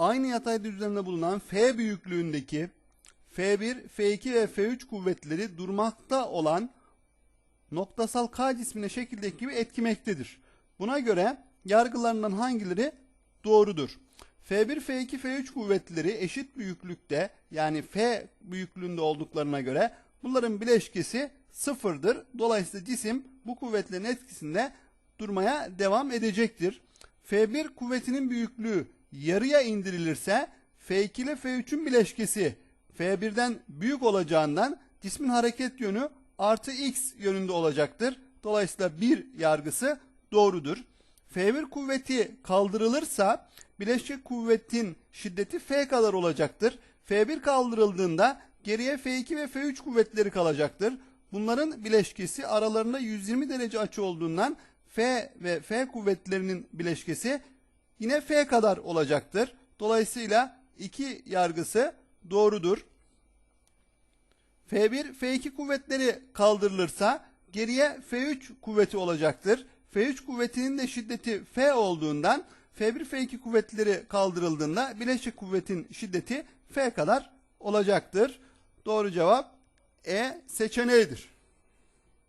aynı yatay düzlemde bulunan F büyüklüğündeki F1, F2 ve F3 kuvvetleri durmakta olan noktasal K cismine şekildeki gibi etkimektedir. Buna göre yargılarından hangileri doğrudur? F1, F2, F3 kuvvetleri eşit büyüklükte yani F büyüklüğünde olduklarına göre bunların bileşkesi sıfırdır. Dolayısıyla cisim bu kuvvetlerin etkisinde durmaya devam edecektir. F1 kuvvetinin büyüklüğü yarıya indirilirse F2 ile F3'ün bileşkesi F1'den büyük olacağından cismin hareket yönü artı x yönünde olacaktır. Dolayısıyla bir yargısı doğrudur. F1 kuvveti kaldırılırsa bileşik kuvvetin şiddeti F kadar olacaktır. F1 kaldırıldığında geriye F2 ve F3 kuvvetleri kalacaktır. Bunların bileşkesi aralarında 120 derece açı olduğundan F ve F kuvvetlerinin bileşkesi yine F kadar olacaktır. Dolayısıyla iki yargısı doğrudur. F1, F2 kuvvetleri kaldırılırsa geriye F3 kuvveti olacaktır. F3 kuvvetinin de şiddeti F olduğundan F1, F2 kuvvetleri kaldırıldığında bileşik kuvvetin şiddeti F kadar olacaktır. Doğru cevap E seçeneğidir.